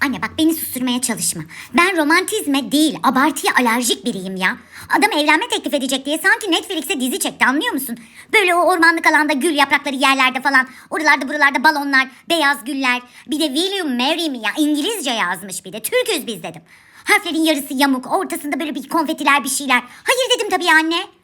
Anne bak beni susturmaya çalışma. Ben romantizme değil abartıya alerjik biriyim ya. Adam evlenme teklif edecek diye sanki Netflix'e dizi çekti anlıyor musun? Böyle o ormanlık alanda gül yaprakları yerlerde falan. Oralarda buralarda balonlar, beyaz güller. Bir de will you marry me ya İngilizce yazmış bir de. Türküz biz dedim. Harflerin yarısı yamuk ortasında böyle bir konfetiler bir şeyler. Hayır dedim tabii anne.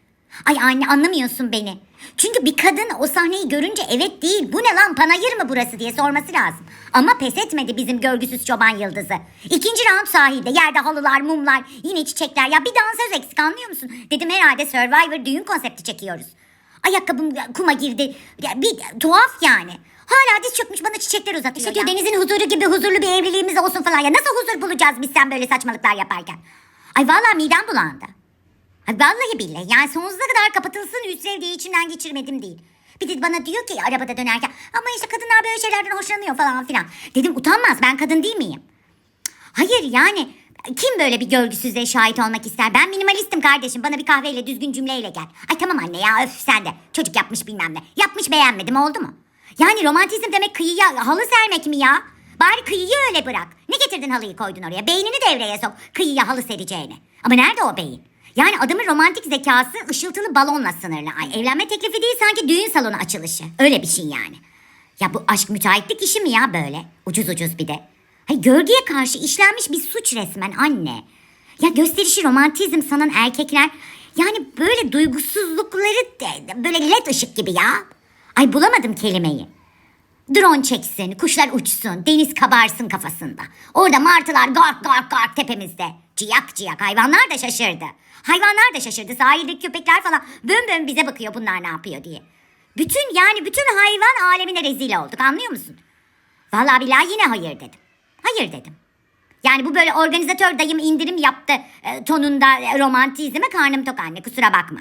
Ay anne anlamıyorsun beni. Çünkü bir kadın o sahneyi görünce evet değil bu ne lan panayır mı burası diye sorması lazım. Ama pes etmedi bizim görgüsüz çoban yıldızı. İkinci round sahilde yerde halılar mumlar yine çiçekler ya bir dansöz eksik anlıyor musun? Dedim herhalde Survivor düğün konsepti çekiyoruz. Ayakkabım kuma girdi. Ya bir tuhaf yani. Hala diz çökmüş bana çiçekler uzatıyor. İşte denizin huzuru gibi huzurlu bir evliliğimiz olsun falan. Ya nasıl huzur bulacağız biz sen böyle saçmalıklar yaparken? Ay vallahi midem bulandı. Vallahi billahi yani sonsuza kadar kapatılsın Hüsrev diye içimden geçirmedim değil. Bir de bana diyor ki arabada dönerken ama işte kadınlar böyle şeylerden hoşlanıyor falan filan. Dedim utanmaz ben kadın değil miyim? Hayır yani kim böyle bir görgüsüzlüğe şahit olmak ister? Ben minimalistim kardeşim. Bana bir kahveyle düzgün cümleyle gel. Ay tamam anne ya öf sen de. Çocuk yapmış bilmem ne. Yapmış beğenmedim oldu mu? Yani romantizm demek kıyıya halı sermek mi ya? Bari kıyıyı öyle bırak. Ne getirdin halıyı koydun oraya? Beynini devreye sok. Kıyıya halı sereceğine. Ama nerede o beyin? Yani adamın romantik zekası ışıltılı balonla sınırlı. Ay evlenme teklifi değil sanki düğün salonu açılışı. Öyle bir şey yani. Ya bu aşk müteahhitlik işi mi ya böyle? Ucuz ucuz bir de. Hay gölgeye karşı işlenmiş bir suç resmen anne. Ya gösterişi romantizm sanan erkekler yani böyle duygusuzlukları de- böyle led ışık gibi ya. Ay bulamadım kelimeyi. Drone çeksin, kuşlar uçsun, deniz kabarsın kafasında. Orada martılar gark gark gark tepemizde. Ciyak ciyak hayvanlar da şaşırdı. Hayvanlar da şaşırdı. Sahildeki köpekler falan bön bön bize bakıyor bunlar ne yapıyor diye. Bütün yani bütün hayvan alemine rezil olduk anlıyor musun? Vallahi billahi yine hayır dedim. Hayır dedim. Yani bu böyle organizatör dayım indirim yaptı e, tonunda e, romantizme karnım tok anne kusura bakma.